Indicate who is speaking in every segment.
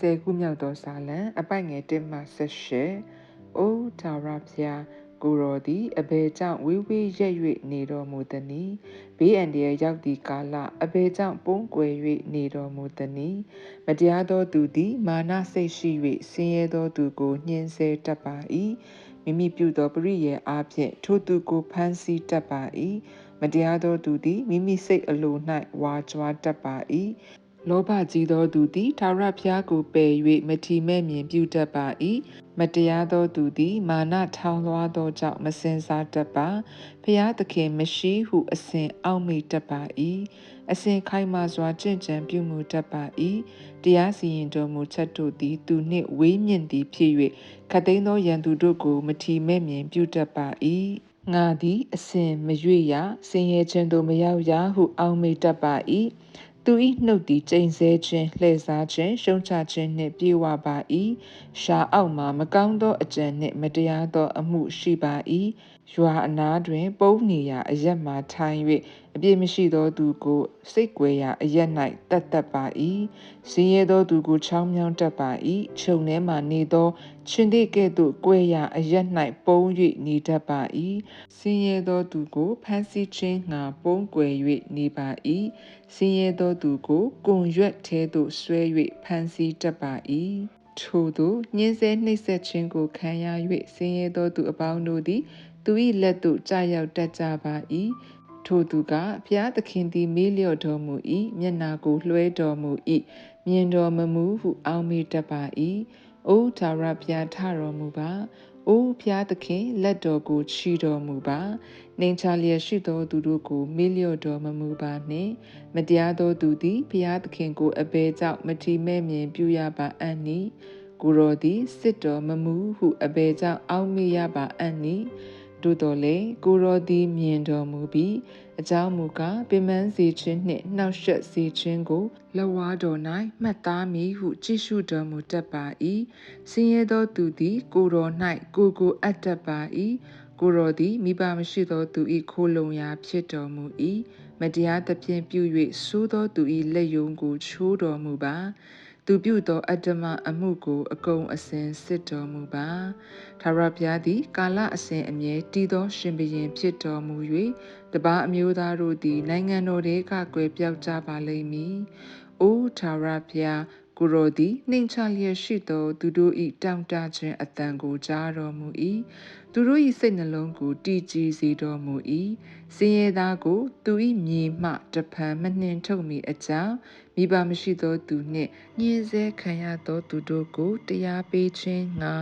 Speaker 1: ဆယ်ခုမြောက်သောစာလံအပိုက်ငယ်1မှ18အိုးထာဝရဘုရားကိုရောသည်အဘယ်ကြောင့်ဝေးဝေးရက်၍နေတော်မူသနည်းဘေးအန္တရာယ်ရောက်သည့်ကာလအဘယ်ကြောင့်ပုံကွယ်၍နေတော်မူသနည်းမတရားသောသူသည်မာနစိတ်ရှိ၍ဆင်းရဲသောသူကိုညှင်းဆဲတတ်ပါ၏မိမိပြုသောပရိယေအားဖြင့်ထိုသူကိုဖမ်းဆီးတတ်ပါ၏မတရားသောသူသည်မိမိစိတ်အလို၌ဝါကြွားတတ်ပါ၏ လောဘကြီးသောသူသည်ထာဝရဘုရားကိုပယ်၍မထီမဲ့မြင်ပြုတတ်ပါ၏မတရားသောသူသည်မာနထောင်လွှားသောကြောင့်မစင်စားတတ်ပါဘုရားသခင်မရှိဟုအစဉ်အောက်မေ့တတ်ပါ၏အစဉ်ခိုင်မာစွာကြင်ကြံပြုမှုတတ်ပါ၏တရားစီရင်တော်မူချက်တို့သည်သူနှင့်ဝေးမြင့်သည်ဖြစ်၍ခတ်သိမ်းသောရန်သူတို့ကိုမထီမဲ့မြင်ပြုတတ်ပါ၏ငါသည်အစဉ်မရွေ့ရဆင်းရဲခြင်းသို့မရောက်ရဟုအောက်မေ့တတ်ပါ၏ သူ၏နှုတ်သည်ကျိန်ဆဲခြင်းလှည့်စားခြင်းရှုံချခြင်းနှင့်ပြေဝပါ၏ရှာအောက်မှမကောင်းသောအကြံနှင့်မတရားသောအမှုရှိပါ၏ရွာအနားတွင် ပုံနေရာအရက်မှထိုင်၍အပြစ်မရှိသောသူကိုစိတ်ကွယ်ရာအရက်၌တတ်တတ်ပါ၏စင်းရဲသောသူကိုချောင်းမြောင်းတတ်ပါ၏ခြုံထဲမှနေသောရှင်သေးကဲ့သို့ကွယ်ရာအရက်၌ပုံ၍နေတတ်ပါ၏စင်းရဲသောသူကိုဖမ်းဆီးခြင်းငှာပုံကွယ်၍နေပါ၏စင်းရဲသောသူကိုကွန်ရွက်ထဲသို့ဆွဲ၍ဖမ်းဆီးတတ်ပါ၏ထို့သောညင်းဆဲနှိပ်စက်ခြင်းကိုခံရ၍ဆင်းရဲသောသူအပေါင်းတို့သည် သူ၏လက်သို့ကြာရောက်တတ်ကြပါ၏ ထိုသူကဘုရားသခင်သည်မေးလျော့တော်မူ၏မျက်နာကိုလွှဲတော်မူ၏မြင်တော်မမူဟုအောင်းမေတတ်ပါ၏အိုထာဝရဘုရားထတော်မူပါအိုဖျားသခင်လက်တော်ကိုချီတော်မူပါနှင်ချလျက်ရှိသောသူတို့ကိုမေ့လျော့တော်မမူပါနှင့်မတရားသောသူသည်ဖျားသခင်ကိုအဘယ်ကြောင့်မထီမဲ့မြင်ပြုရပါအံ့နည်းကိုရောသည်စစ်တော်မမူဟုအဘယ်ကြောင့်အောက်မေ့ရပါအံ့နည်း တို့တော်လေကိုရောသည်မြင်တော်မူပြီးအကြောင်းမူကားပင်မစေခြင်းနှင့်နှောက်ယှက်စေခြင်းကိုလဝါတော်၌မှတ်သားမည်ဟုကြည့်ရှုတော်မူတတ်ပါ၏ဆင်းရဲသောသူသည် ကိုတော်၌ကိုကိုအပ်တတ်ပါ၏ကိုတော်သည်မိဘမရှိသောသူ၏ခိုးလုံရာဖြစ်တော်မူ၏မတရားသဖြင့်ပြု၍ဆိုးသောသူ၏လက်ယုံကိုချိုးတော်မူပါ သူပြုသောအတ္တမအမှုကိုအကုန်အစင်စစ်တော်မူပါထာဝရဘုရားသည်ကာလအစဉ်အမြဲတည်သောရှင်ဘုရင်ဖြစ်တော်မူ၍တပါအမျိုးသားတို့သည် နိုင်ငံတော်တွေကကွယ်ပြောက်ကြပါလိမ့်မည်။အိုထာဝရဘုရား ကိုရောသည်နှိမ်ချလျက်ရှိသော သူတို့၏တောင့်တခြင်းအတန်ကိုကြားတော်မူ၏သူတို့၏စိတ်နှလုံးကိုတည်ကြည်စေတော်မူ၏စင်ရသားကိုသူ၏မြေမှတဖန်မနှင်ထုတ်မီအကြောင်းမိဘမရှိသောသူနှင့်ညှင်းဆဲခံရသောသူတို့ကိုတရားပေးခြင်းငါ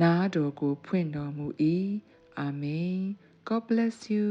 Speaker 1: နားတော်ကို ဖွင့်တော်မူ၏အာမင် God bless you